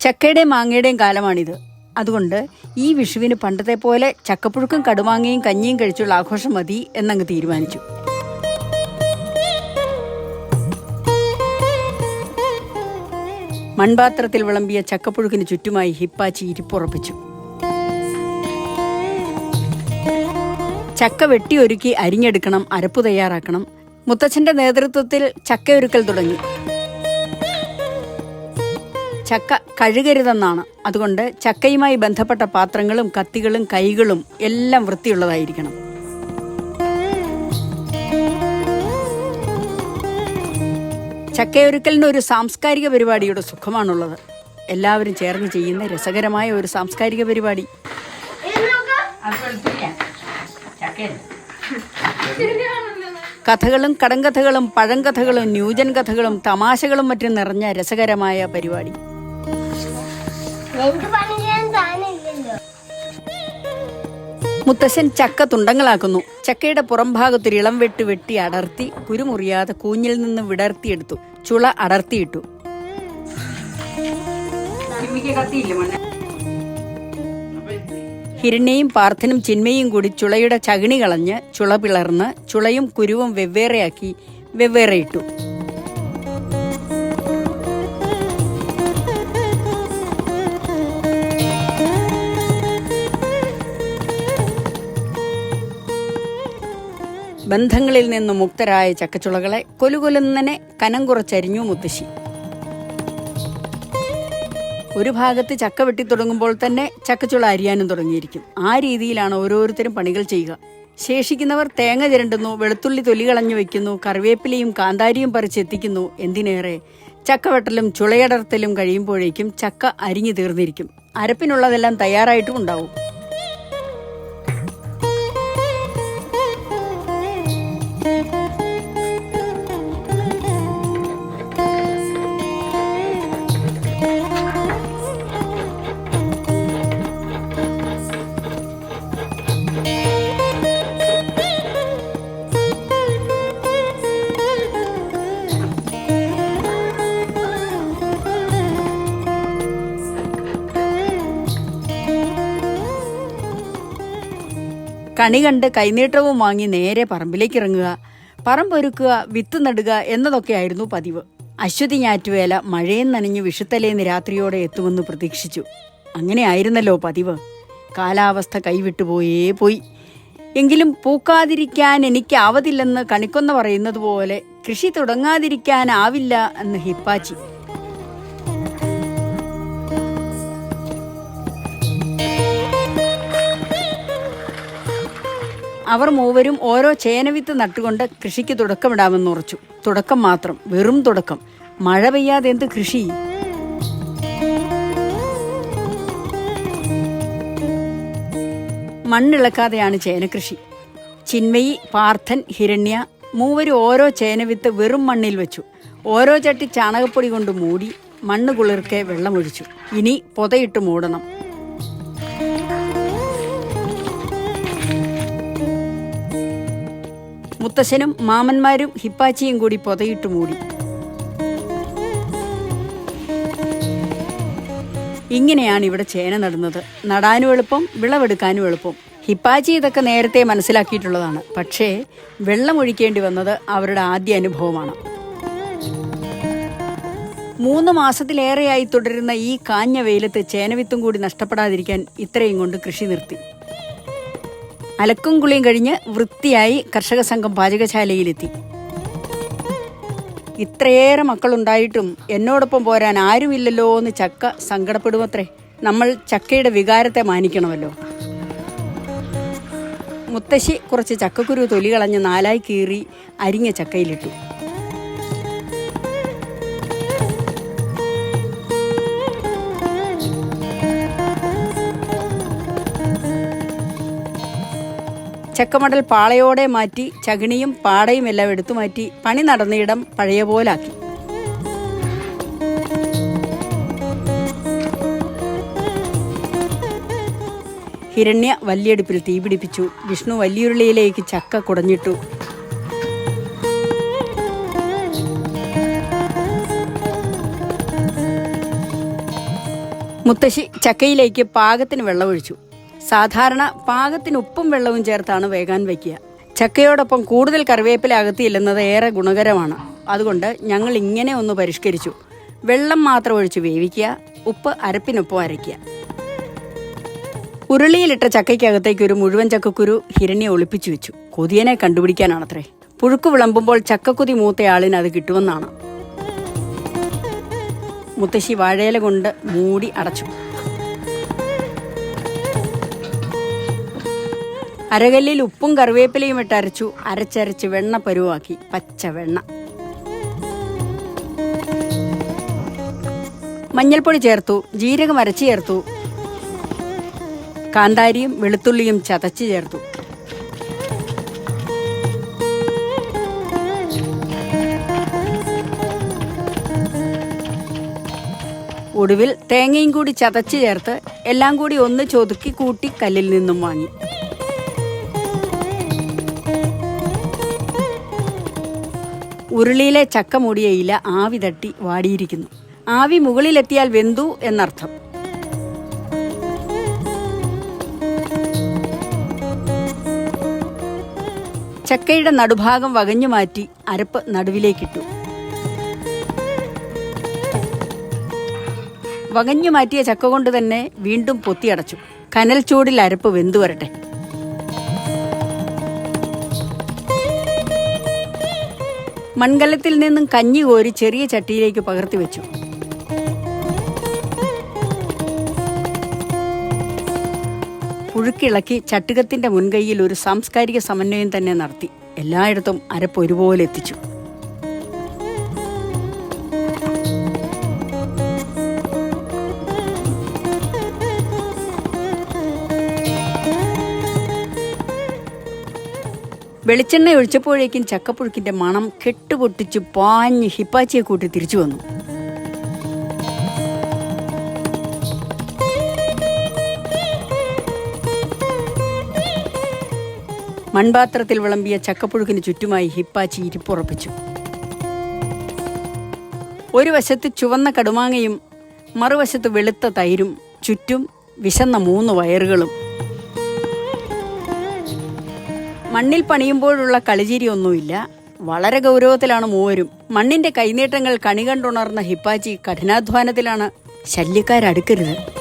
ചക്കയുടെയും മാങ്ങയുടെയും കാലമാണിത്. അതുകൊണ്ട് ഈ വിഷുവിന് പണ്ടത്തെ പോലെ ചക്കപ്പുഴുക്കും കടുമാങ്ങയും കഞ്ഞിയും കഴിച്ചുള്ള ആഘോഷം മതി എന്നങ്ങ് തീരുമാനിച്ചു. മൺപാത്രത്തിൽ വിളമ്പിയ ചക്കപ്പുഴുക്കിന് ചുറ്റുമായി ഹിപ്പാച്ചി ഇരിപ്പുറപ്പിച്ചു. ചക്ക വെട്ടിയൊരുക്കി അരിഞ്ഞെടുക്കണം അരപ്പ് തയ്യാറാക്കണം. മുത്തച്ഛന്റെ നേതൃത്വത്തിൽ ചക്കയൊരുക്കൽ തുടങ്ങി. ചക്ക കഴുകരുതെന്നാണ്. അതുകൊണ്ട് ചക്കയുമായി ബന്ധപ്പെട്ട പാത്രങ്ങളും കത്തികളും കൈകളും എല്ലാം വൃത്തിയുള്ളതായിരിക്കണം. ചക്കയൊരുക്കലിന് ഒരു സാംസ്കാരിക പരിപാടിയുടെ സുഖമാണുള്ളത്. എല്ലാവരും ചേർന്ന് ചെയ്യുന്ന രസകരമായ ഒരു സാംസ്കാരിക പരിപാടി. കഥകളും കടങ്കഥകളും പഴങ്കഥകളും ന്യൂജൻ കഥകളും തമാശകളും മറ്റും നിറഞ്ഞ രസകരമായ പരിപാടി. മുത്തശ്ശൻ ചക്ക തുണ്ടങ്ങളാക്കുന്നു. ചക്കയുടെ പുറംഭാഗത്തൊരു ഇളം വെട്ട് വെട്ടി അടർത്തി കുരുമുറിയാതെ കൂഞ്ഞിൽ നിന്ന് വിടർത്തിയെടുത്തു. ചുള അടർത്തിയിട്ടു. ഹിരണ്യയും പാർത്ഥനും ചിന്മയും കൂടി ചുളയുടെ ചകിണി കളഞ്ഞ് ചുള പിളർന്ന് ചുളയും കുരുവും വെവ്വേറെയാക്കി വെവ്വേറെ ഇട്ടു. ബന്ധങ്ങളിൽ നിന്നും മുക്തരായ ചക്കച്ചുളകളെ കൊലുകൊലുന്നനെ കനം കുറച്ചരിഞ്ഞു മുത്തശ്ശി. ഒരു ഭാഗത്ത് ചക്ക വെട്ടി തുടങ്ങുമ്പോൾ തന്നെ ചക്കച്ചുള അരിയാനും തുടങ്ങിയിരിക്കും. ആ രീതിയിലാണ് ഓരോരുത്തരും പണികൾ ചെയ്യുക. ശേഷിക്കുന്നവർ തേങ്ങ ചിരണ്ടുന്നു വെളുത്തുള്ളി തൊലി കളഞ്ഞു വെക്കുന്നു കറിവേപ്പിലയും കാന്താരിയും പറിച്ചെത്തിക്കുന്നു എന്തിനേറെ? ചക്കവെട്ടലും ചുളയടർത്തലും കഴിയുമ്പോഴേക്കും ചക്ക അരിഞ്ഞു തീർന്നിരിക്കും. അരപ്പിനുള്ളതെല്ലാം തയ്യാറായിട്ടും ഉണ്ടാവും. കണി കണ്ട് കൈനീട്ടവും വാങ്ങി നേരെ പറമ്പിലേക്ക് ഇറങ്ങുക. പറമ്പൊരുക്കുക വിത്ത് നടുക എന്നതൊക്കെയായിരുന്നു പതിവ്. അശ്വതി ഞാറ്റുവേല മഴയും നനഞ്ഞു വിഷുത്തലേന്ന് രാത്രിയോടെ എത്തുമെന്ന് പ്രതീക്ഷിച്ചു. അങ്ങനെ ആയിരുന്നല്ലോ പതിവ്. കാലാവസ്ഥ കൈവിട്ടുപോയേ പോയി. എങ്കിലും പൂക്കാതിരിക്കാൻ എനിക്കാവതില്ലെന്ന് കണിക്കൊന്ന പറയുന്നത് പോലെ കൃഷി തുടങ്ങാതിരിക്കാനാവില്ല എന്ന് ഹിപ്പാച്ചി. അവർ മൂവരും ഓരോ ചേനവിത്ത് നട്ടുകൊണ്ട് കൃഷിക്ക് തുടക്കമിടാമെന്ന് ഉറച്ചു. തുടക്കം മാത്രം വെറും തുടക്കം. മഴ പെയ്യാതെ എന്ത് കൃഷി? മണ്ണിളക്കാതെയാണ് ചേനകൃഷി. ചിന്മയി പാർത്ഥൻ ഹിരണ്യ മൂവരും ഓരോ ചേനവിത്ത് വെറും മണ്ണിൽ വെച്ചു. ഓരോ ചട്ടി ചാണകപ്പൊടി കൊണ്ട് മൂടി മണ്ണ് കുളിർക്കെ വെള്ളമൊഴിച്ചു. ഇനി പൊതയിട്ട് മൂടണം. മുത്തശ്ശനും മാമന്മാരും ഹിപ്പാച്ചിയും കൂടി പൊതയിട്ട് മൂടി. ഇങ്ങനെയാണ് ഇവിടെ ചേന നടുന്നത്. നടാനും എളുപ്പം വിളവെടുക്കാനും എളുപ്പം. ഹിപ്പാച്ചി ഇതൊക്കെ നേരത്തെ മനസ്സിലാക്കിയിട്ടുള്ളതാണ്. പക്ഷേ വെള്ളം ഒഴിക്കേണ്ടി വന്നത് അവരുടെ ആദ്യ അനുഭവമാണ്. മൂന്ന് മാസത്തിലേറെയായി തുടരുന്ന ഈ കാഞ്ഞ വെയിലത്ത് ചേനവിത്തും കൂടി നഷ്ടപ്പെടാതിരിക്കാൻ ഇത്രയും കൊണ്ട് കൃഷി നിർത്തി. അലക്കും കുളിയും കഴിഞ്ഞ് വൃത്തിയായി കർഷക സംഘം പാചകശാലയിലെത്തി. ഇത്രയേറെ മക്കളുണ്ടായിട്ടും എന്നോടൊപ്പം പോരാൻ ആരുമില്ലല്ലോ എന്ന് ചക്ക സങ്കടപ്പെടുമത്രേ. നമ്മൾ ചക്കയുടെ വികാരത്തെ മാനിക്കണമല്ലോ. മുത്തശ്ശി കുറച്ച് ചക്കക്കുരു തൊലി കളഞ്ഞ് നാലായി കീറി അരിഞ്ഞ ചക്കയിലിട്ടു. ചക്കമടൽ പാളയോടെ മാറ്റി ചകിണിയും പാടയും എല്ലാം എടുത്തു മാറ്റി പണി നടന്നയിടം പഴയ പോലാക്കി ഹിരണ്യ വല്യടുപ്പിൽ തീപിടിപ്പിച്ചു വിഷ്ണു വലിയുരുളിയിലേക്ക് ചക്ക കുടഞ്ഞിട്ടു. മുത്തശ്ശി ചക്കയിലേക്ക് പാകത്തിന് വെള്ളമൊഴിച്ചു. സാധാരണ പാകത്തിന് ഉപ്പും വെള്ളവും ചേർത്താണ് വേകാൻ വയ്ക്കുക. ചക്കയോടൊപ്പം കൂടുതൽ കറിവേപ്പില അകത്തിയില്ലെന്നത് ഏറെ ഗുണകരമാണ്. അതുകൊണ്ട് ഞങ്ങൾ ഇങ്ങനെ ഒന്ന് പരിഷ്കരിച്ചു. വെള്ളം മാത്രം ഒഴിച്ച് വേവിക്കുക ഉപ്പ് അരപ്പിനൊപ്പം അരയ്ക്കുക. ഉരുളിയിലിട്ട ചക്കയ്ക്കകത്തേക്ക് ഒരു മുഴുവൻ ചക്കക്കുരു ഹിരണ്യെ ഒളിപ്പിച്ചു വെച്ചു. കൊതിയനെ കണ്ടുപിടിക്കാനാണത്രേ. പുഴുക്ക് വിളമ്പുമ്പോൾ ചക്കക്കുതി മൂത്തയാളിന് അത് കിട്ടുമെന്നാണ്. മുത്തശ്ശി വാഴയില കൊണ്ട് മൂടി അടച്ചു. അരകല്ലിൽ ഉപ്പും കറിവേപ്പിലയും ഇട്ട് അരച്ചു. അരച്ചരച്ച് വെണ്ണ പരുവാക്കി. പച്ച വെണ്ണ. മഞ്ഞൾപ്പൊടി ചേർത്തു. ജീരകം അരച്ചു ചേർത്തു. കാന്താരിയും വെളുത്തുള്ളിയും ചതച്ചു ചേർത്തു. ഒടുവിൽ തേങ്ങയും കൂടി ചതച്ചു ചേർത്ത് എല്ലാം കൂടി ഒന്ന് ചൊതുക്കി കൂട്ടി കല്ലിൽ നിന്നും വാങ്ങി. ഉരുളിയിലെ ചക്ക മൂടിയ ഇല ആവി തട്ടി വാടിയിരിക്കുന്നു. ആവി മുകളിലെത്തിയാൽ വെന്തു എന്നർത്ഥം. ചക്കയുടെ നടുഭാഗം വകഞ്ഞു മാറ്റി അരപ്പ് നടുവിലേക്കിട്ടു. വകഞ്ഞു മാറ്റിയ ചക്ക കൊണ്ട് തന്നെ വീണ്ടും പൊത്തിയടച്ചു. കനൽ ചൂടിൽ അരപ്പ് വെന്തു വരട്ടെ. മൺകലത്തിൽ നിന്നും കഞ്ഞി കോരി ചെറിയ ചട്ടിയിലേക്ക് പകർത്തി വെച്ചു. പുഴുക്കിളക്കി ചട്ടുകത്തിന്റെ മുൻകൈയിൽ ഒരു സാംസ്കാരിക സമന്വയം തന്നെ നടത്തി. എല്ലായിടത്തും അരപ്പ് ഒരുപോലെ എത്തിച്ചു. വെളിച്ചെണ്ണ ഒഴിച്ചപ്പോഴേക്കും ചക്കപ്പുഴുക്കിന്റെ മണം കെട്ടുപൊട്ടിച്ച് പാഞ്ഞ് ഹിപ്പാച്ചിയെ കൂട്ടി തിരിച്ചു വന്നു. മൺപാത്രത്തിൽ വിളമ്പിയ ചക്കപ്പുഴുക്കിന് ചുറ്റുമായി ഹിപ്പാച്ചി ഇരിപ്പുറപ്പിച്ചു. ഒരു വശത്ത് ചുവന്ന കടുമാങ്ങയും മറുവശത്ത് വെളുത്ത തൈരും ചുറ്റും വിശന്ന മൂന്ന് വയറുകളും. മണ്ണിൽ പണിയുമ്പോഴുള്ള കളിചിരിയൊന്നുമില്ല. വളരെ ഗൗരവത്തിലാണ് മൂവരും. മണ്ണിന്റെ കൈനീട്ടങ്ങൾ കണി കണ്ടുണർന്ന ഹിപ്പാച്ചി കഠിനാധ്വാനത്തിലാണ് ശല്യക്കാരടുക്കരുത്.